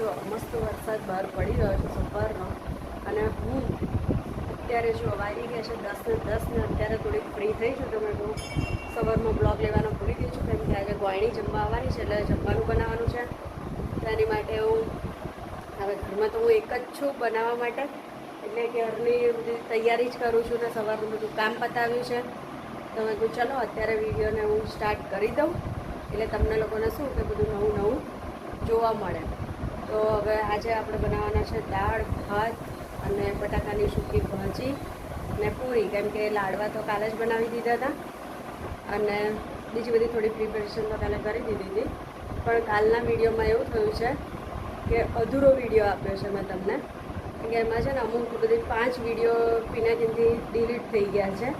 જો મસ્ત વરસાદ બહાર પડી રહ્યો છે સવારનો અને હું અત્યારે જો વાગી ગયા છે દસ ને દસ ને અત્યારે થોડીક ફ્રી થઈ છું તમે કહું સવારમાં બ્લોગ લેવાનો ભૂલી ગઈ છું, કેમ કે આજે ગોયણી જમવા આવવાની છે, એટલે જમવાનું બનાવવાનું છે. તેની માટે હું, હવે ઘરમાં તો હું એક જ છું બનાવવા માટે, એટલે ઘરની બધી તૈયારી જ કરું છું ને સવારનું બધું કામ પતાવ્યું છે. તો મેં કહ્યું ચલો, અત્યારે વિડીયોને હું સ્ટાર્ટ કરી દઉં. એટલે તમને લોકોને શું કે બધું નવું નવું જોવા મળે. તો હવે આજે આપણે બનાવવાના છે દાળ, ભાત અને બટાકાની સૂકી ભાજી ને પૂરી, કેમ કે લાડવા તો કાલે જ બનાવી દીધા હતા. અને બીજી બધી થોડી પ્રિપેરેશન તો કાલે કરી દીધી હતી. પણ કાલના વિડીયોમાં એવું થયું છે કે અધૂરો વીડિયો આપ્યો છે મેં તમને. કે એમાં છે ને અમુક બધી પાંચ વીડિયો પિનાકીનથી ડિલીટ થઈ ગયા છે.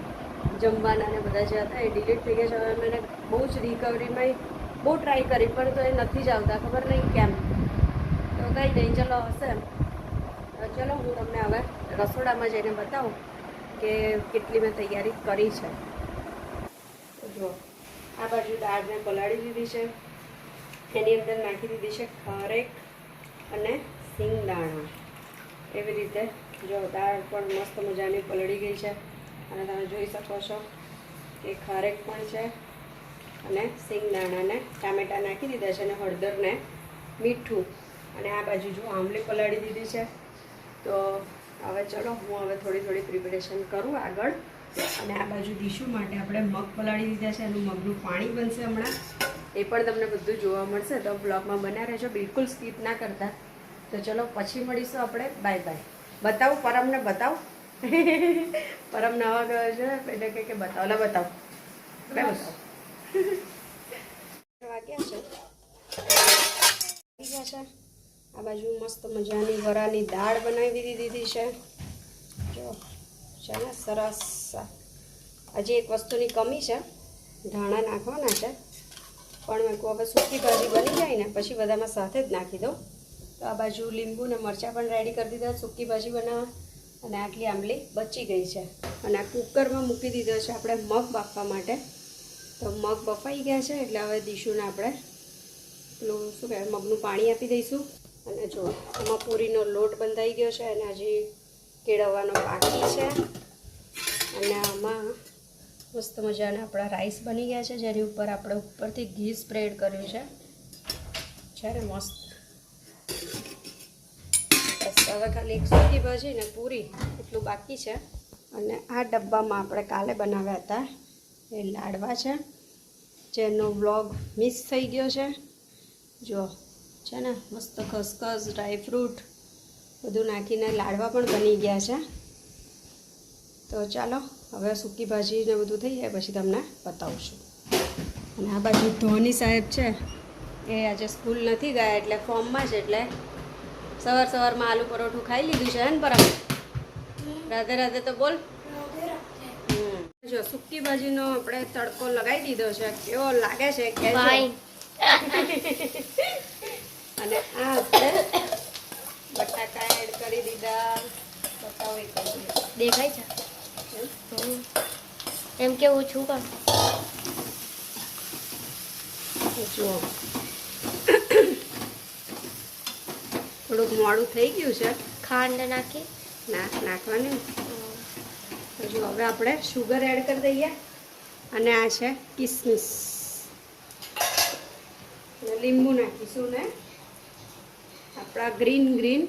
જમવાના ને બધા જે હતા એ ડિલીટ થઈ ગયા છે. હવે મેં બહુ જ રિકવરીમાં બહુ ટ્રાય કરી, પણ તો એ નથી જ આવતા, ખબર નહીં કેમ. કંઈ ચલો હશે ચલો, હું તમને હવે રસોડામાં જઈને બતાવું કે કેટલી મેં તૈયારી કરી છે. જો આ બાજુ દાળને પલાળી દીધી છે. એની અંદર નાખી દીધી છે ખારેક અને સિંગદાણા. એવી રીતે જો દાળ પણ મસ્ત મજાની પલળી ગઈ છે. અને તમે જોઈ શકો છો કે ખારેક પણ છે અને સિંગદાણાને ટામેટાં નાખી દીધા છે અને હળદરને મીઠું અને આ બાજુ જો આંબલી પલાળી દીધી છે. તો હવે ચલો, હું હવે થોડી થોડી પ્રિપેરેશન કરું આગળ. અને આ બાજુ ડીશું માટે આપણે મગ પલાળી દીધા છે, એનું મગનું પાણી બનશે હમણાં. એ પણ તમને બધું જોવા મળશે. તો બ્લોગમાં બન્યા રહેજો, બિલકુલ સ્કીપ ના કરતા. તો ચલો, પછી મળીશું આપણે. બાય બાય બતાવું, પરમને બતાવ. પરમ નવા ગયો છે, એટલે કે કે બતાવો. લે, બતાવ. બે બતાવ. વાગ્યા છે. ગયા છે. આ બાજુ મસ્ત મજાની વરાની દાળ બનાવી દીધી છે. જો છે ને સરસ. હજી એક વસ્તુની કમી છે, ધાણા નાખવાના છે. પણ મેં કહું હવે સૂકી ભાજી બની જાય ને, પછી બધામાં સાથે જ નાખી દઉં. તો આ બાજુ લીંબુ ને મરચાં પણ રેડી કરી દીધા, સૂકી ભાજી બનાવવા. અને આટલી આંબલી બચી ગઈ છે. અને આ કુકરમાં મૂકી દીધો છે આપણે મગ બાફવા માટે. તો મગ બફાઈ ગયા છે, એટલે હવે દીશુને આપણે પેલું શું કહેવાય, મગનું પાણી આપી દઈશું. અને જો આમાં પૂરીનો લોટ બંધાઈ ગયો છે અને હજી કેળવવાનો બાકી છે. અને આમાં મસ્ત મજાના આપણા રાઈસ બની ગયા છે, જેની ઉપર આપણે ઉપરથી ઘી સ્પ્રેડ કર્યું છે. જ્યારે મસ્ત. હવે ખાલી એક સૂકી ભાજી ને પૂરી, એટલું બાકી છે. અને આ ડબ્બામાં આપણે કાલે બનાવ્યા હતા, એ લાડવા છે, જેનો વ્લોગ મિસ થઈ ગયો છે. જો છે ને મસ્ત ખસખસ ડ્રાયફ્રૂટ બધું નાખીને લાડવા પણ બની ગયા છે. તો ચાલો હવે સૂકી ભાજીને બધું થઈ જાય પછી તમને બતાવશું. અને આ બાજુ ધોની સાહેબ છે એ આજે સ્કૂલ નથી ગયા એટલે ફોર્મમાં છે એટલે સવાર સવારમાં આલુ પરોઠું ખાઈ લીધું છે ને પરમ? રાધે રાધે તો બોલ. જો સૂકી ભાજીનો આપણે તડકો લગાવી દીધો છે કેવો લાગે છે કહેજો. અને આ આપણે બટાકા એડ કરી દીધા. એક બાજુ. દેખાય છે? એમ? કે છું પણ જુઓ. થોડુંક મોડું થઈ ગયું છે. ખાંડ નાખી? નાખ નાખવાનું. જો હવે આપણે શુગર એડ કરી દઈએ. અને આ છે કિસમિસ. લીંબુ નાખીશું ને. આપણા ગ્રીન ગ્રીન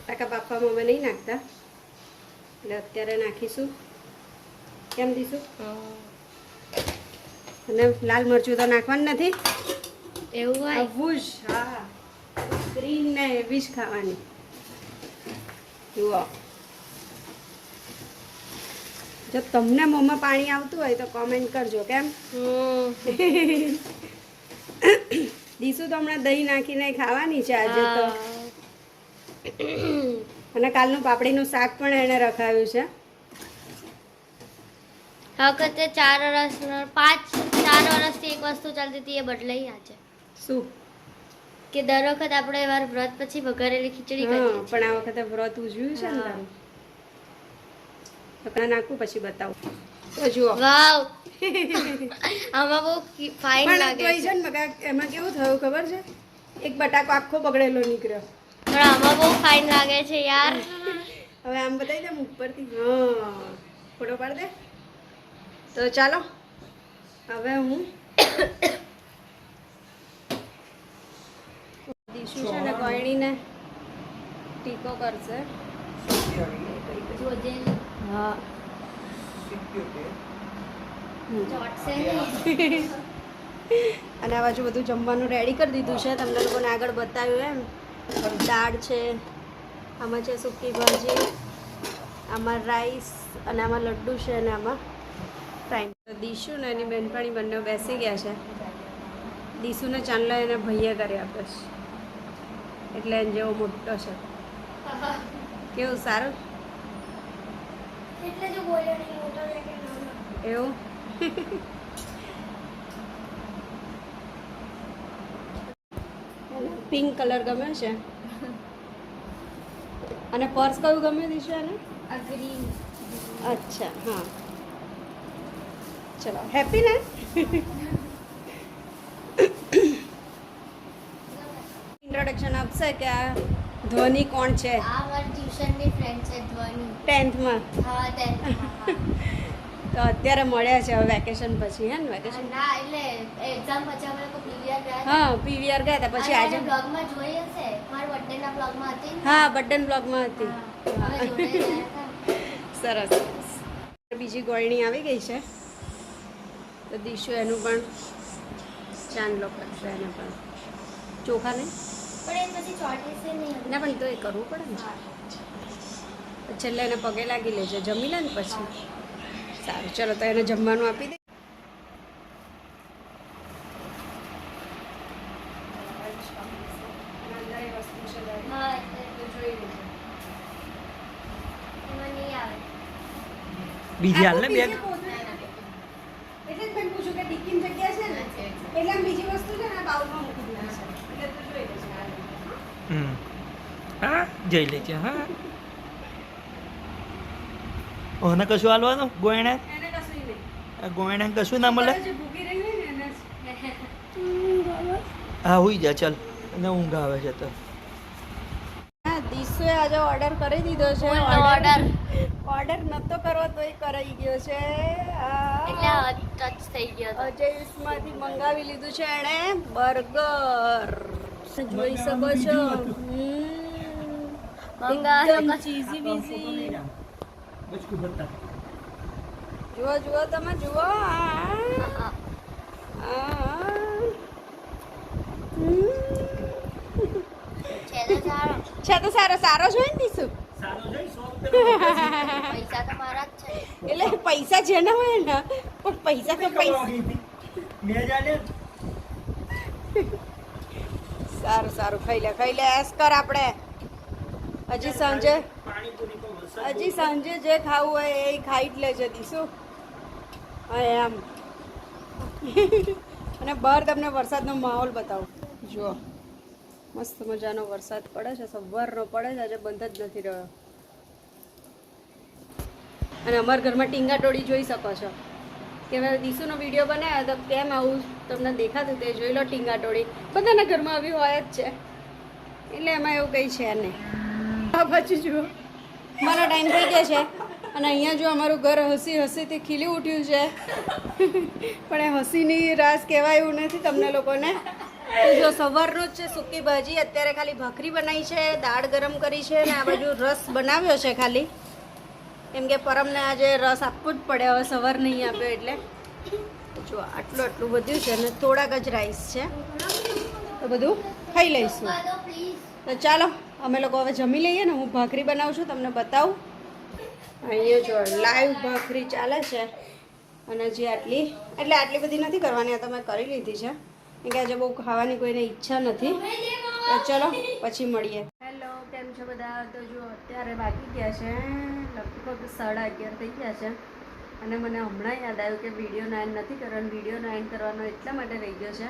ટાકા બાફવામાં અમે નહીં નાખતા. એટલે અત્યારે નાખીશું. કેમ દઈશું અને લાલ મરચું તો નાખવાનું નથી? એવું હોય? આવું જ હા. ગ્રીન ને એવી જ ખાવાની. જુઓ. જો તમને મોંમાં પાણી આવતું હોય તો કોમેન્ટ કરજો કેમ? હમ. દીસું તો હમણાં દહીં નાખીને ખાવાની છે આજે તો. અને કાલનું પાપડીનું શાક પણ એણે રખાયું છે. વખતે ચાર વર્ષ પાંચ ચાર વર્ષથી એક વસ્તુ ચાલતી હતી એ બદલાઈ આજે શું? કે દર વખત આપણે વાર વ્રત પછી વઘારેલી ખીચડી કરીએ પણ આ વખતે વ્રત ઉજવ્યું છે ને. તારું. નાખું પછી બતાવું. તો જુઓ. વાવ. આમાં બહુ ફાઇન લાગે તોય છે છે ને મગા એમાં કેવું થયું ખબર છે? એક બટાકો આખો બગડેલો નીકળ્યો. પણ આમાં બહુ ફાઇન લાગે છે યાર. હવે આમ બતાવી દે ઉપરથી. હા. ફોટો પાડ દે. તો ચાલો. હવે હું દીશું છે ને ગયણીને ટીકો કરશે. હા. અને આ બાજુ બધું જમવાનું રેડી કરી દીધું છે. તમને લોકોને આગળ બતાવ્યું એમ. દાળ છે આમાં છે સૂકી ભાજી આમાં રાઈસ અને આમાં લડ્ડુ છે અને આમાં ફ્રાઈડ દીશુ ને એની બહેનપણી બંને બેસી ગયા છે. દીશુને ચાંદલા એને ભૈયા કરી આપે છે. એટલે એને જેવો મોટો છે. કેવું સારું? એટલે જો બોલ્યો નહીં મોટો લાગે એવું? પિંક કલર ગમે છે? અને પર્સ કયું ગમે દીશું એને ગ્રીન અચ્છા હા. ચલો હેપી ને? ઇન્ટ્રોડક્શન આપશે કે આ ધ્વનિ કોણ છે? આ મારી ટ્યુશનની ફ્રેન્ડ છે ધ્વની. ટેન્થમાં હા તો અત્યારે મળ્યા છે હવે વેકેશન પછી હે ને વેકેશન ના એટલે એક્ઝામ પછી અમે લોકો પીવીઆર ગયા હા પીવીઆર ગયા હતા પછી આજે બ્લોગમાં જોઈ હશે. મારા birthday ના બ્લોગમાં હતી હા બટન બ્લોગમાં હતી. સરસ બીજી ગોળણી આવી ગઈ છે. તો દીશુ એનું પણ ચાંદલો કરશે એને પણ. ચોખા નહીં? ના પણ તો એ કરવું પડે ને. છેલ્લે એને પગે લાગી લેજે જમી લે ને પછી? સારું ચલો તો એને જમવાનું આપી દે. બીજી હાલ ને બેગ એટલે જ મેં કે ટિકિન જગ્યા છે ને? એટલે બીજી વસ્તુ છે ને બાઉલમાં મૂકી દીધી છે. એટલે તું જોઈ લેજે હા જઈ લેજે હા. ઓને કશું હાલવાનું? ગોયણે? એને કશું નહીં. આ કશું ના મળે? જે ભૂખી રહી હોય ને એને જ. હા હુઈ જા ચાલ. અને ઊંઘ આવે છે તો. હા દીશુએ આજે ઓર્ડર કરી દીધો છે. ઓર્ડર ઓર્ડર નતો કરવો તોય કરાઈ ગયો છે. આ એટલે ટચ થઈ ગયો અજયસમાંથી મંગાવી લીધું છે એણે. બર્ગર. જોઈ શકો છો. મંગાવ્યો ચીઝી કશું. ચીઝી ભરતા. જુઓ જુઓ તમે જુઓ. છે તો સારો સારો સારો છે ને દીશુ પૈસા તો મારા છે. એટલે જેના હોય ને પણ પૈસા તો પૈસા. સારું સારું ખાઈ લે ખાઈ લે એસ કર આપણે. હજી સાંજે. હજી સાંજે જે ખાવું હોય એ ખાઈ જ લેજે દીશું. એમ અને બહાર તમને વરસાદનો માહોલ બતાવું. જુઓ. મસ્ત મજાનો વરસાદ પડે છે. સવારનો પડે છે. આજે બંધ જ નથી રહ્યો. અને અમારા ઘરમાં ટીંગા ટોળી જોઈ શકો છો. કે મેં દીશુનો વીડિયો બનાવ્યો તો કેમ આવું તમને દેખાતું તે જોઈ લો ટીંગા ટોળી. બધાના ઘરમાં આવી હોય જ છે. એટલે એમાં એવું કંઈ છે નહીં. આ બાજુ જુઓ. મારો ટાઈમ થઈ ગયો છે. અને અહીંયા જો અમારું ઘર હસી હસીથી ખીલી ઉઠ્યું છે. પણ એ હસીની રાસ કહેવાય એવું નથી તમને લોકોને. જો સવારનું જ છે સૂકી ભાજી, અત્યારે ખાલી ભાખરી બનાવી છે, દાળ ગરમ કરી છે અને આ બાજુ રસ બનાવ્યો છે ખાલી. કેમ કે પરમને આજે રસ આપવું જ પડે હવે સવાર નહીં આપ્યો એટલે. જો આટલું આટલું બધું છે અને થોડાક જ રાઈસ છે. તો બધું ખાઈ લઈશું. તો ચાલો. અમે લોકો હવે જમી લઈએ ને હું ભાખરી બનાવું છું, તમને બતાવું. અહીંયા જો લાઈવ ભાખરી ચાલે છે અને જે આટલી, એટલે આટલી બધી નથી કરવાની, આ તો મેં કરી લીધી છે. કેમ કે આજે બહુ ખાવાની કોઈને ઈચ્છા નથી. તો ચલો, પછી મળીએ. હેલો, કેમ છો બધા? તો જો અત્યારે બાકી ગયા છે, લગભગ સાડા અગિયાર થઈ ગયા છે. અને મને હમણાં યાદ આવ્યું કે વિડીયોનો એન્ડ નથી કરવાનો વિડીયોનો એન્ડ કરવાનો એટલા માટે રહી ગયો છે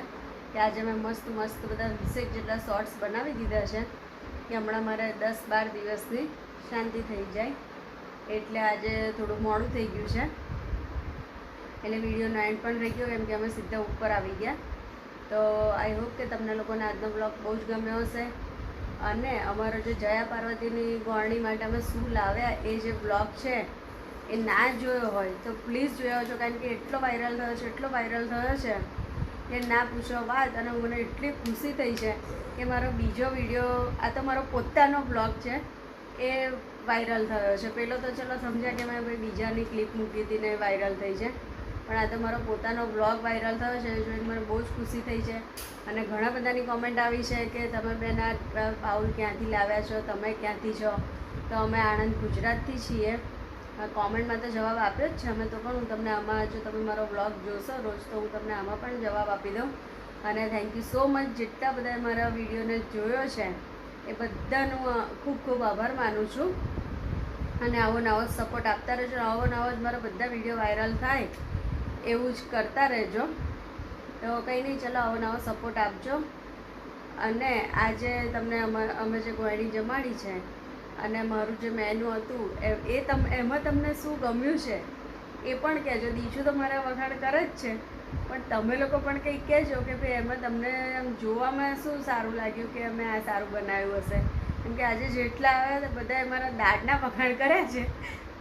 કે આજે મેં મસ્ત મસ્ત બધા વીસેક જેટલા શોર્ટ્સ બનાવી દીધા છે. કે હમણાં મારે દસ બાર દિવસની શાંતિ થઈ જાય. એટલે આજે થોડું મોડું થઈ ગયું છે. એટલે વીડિયો નાઇન પણ રહી ગયો, કેમ કે અમે સીધા ઉપર આવી ગયા. તો આઈ હોપ કે તમને લોકોને આજનો બ્લોગ બહુ જ ગમ્યો હશે. અને અમારો જે જયા પાર્વતીની ગોળણી માટે અમે શું લાવ્યા એ જે બ્લોગ છે, એ ના જોયો હોય તો પ્લીઝ જોયો છો કારણ કે એટલો વાયરલ થયો છે, એટલો વાયરલ થયો છે. કે ના પૂછો વાત અને મને એટલી ખુશી થઈ છે કે મારો બીજો વીડિયો, આ તો મારો પોતાનો બ્લોગ છે, એ વાયરલ થયો છે. પહેલો તો ચલો સમજ્યા કે મેં ભાઈ બીજાની ક્લિપ મૂકી હતી ને વાયરલ થઈ છે. પણ આ તો મારો પોતાનો બ્લોગ વાયરલ થયો છે, જોઈને મને બહુ જ ખુશી થઈ છે. અને ઘણા બધાની કોમેન્ટ આવી છે કે તમે બેન આ બાઉલ ક્યાંથી લાવ્યા છો, તમે ક્યાંથી છો? તો અમે આણંદ ગુજરાતથી છીએ. કોમેન્ટમાં તો જવાબ આપ્યો જ છે. અમે તો પણ હું તમને આમાં, જો તમે મારો બ્લોગ જોશો રોજ, તો હું તમને આમાં પણ જવાબ આપી દઉં. અને થેન્ક યુ સો મચ જેટલા બધા મારા વિડીયોને જોયો છે, એ બધાનો ખૂબ ખૂબ આભાર માનું છું. અને આવો નવો જ સપોર્ટ આપતા રહેજો. આવો નવો જ મારા બધા વીડિયો વાયરલ થાય, એવું જ કરતા રહેજો. તો કંઈ નહીં, ચલો આવો નવો સપોર્ટ આપજો. અને આજે તમને અમે જે ગોળી જમાડી છે અને મારું જે મેનુ હતું, એ તમ, એમાં તમને શું ગમ્યું છે, એ પણ કહેજો. દીશું તો મારા વખાણ કરે જ છે. પણ તમે લોકો પણ કંઈક કહેજો કે ભાઈ, એમાં તમને આમ જોવામાં શું સારું લાગ્યું કે અમે આ સારું બનાવ્યું હશે? કેમ કે આજે જેટલા આવ્યા હતા, બધા મારા દાઢના વખાણ કર્યા છે.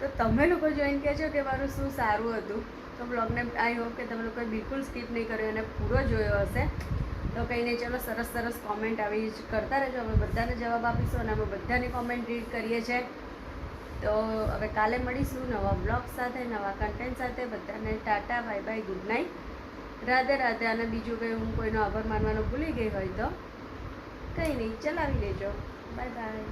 તો તમે લોકો જોઈને કહેજો કે મારું શું સારું હતું. તો બ્લોગને આઈ હોપ કે તમે લોકોએ બિલકુલ સ્કીપ નહીં કર્યો અને પૂરો જોયો હશે. તો કંઈ નહીં ચલો સરસ સરસ કોમેન્ટ આવી જ કરતા રહેજો. અમે બધાને જવાબ આપીશું અને અમે બધાની કોમેન્ટ રીડ કરીએ છીએ. તો હવે કાલે મળીશું નવા બ્લોગ સાથે, નવા કન્ટેન્ટ સાથે. બધાને tata bye bye good night Radhe Radhe. અને બીજું કંઈ હું કોઈનો આભાર માનવાનો ભૂલી ગઈ હોય તો કંઈ નહીં. ચલાવી લેજો. Bye bye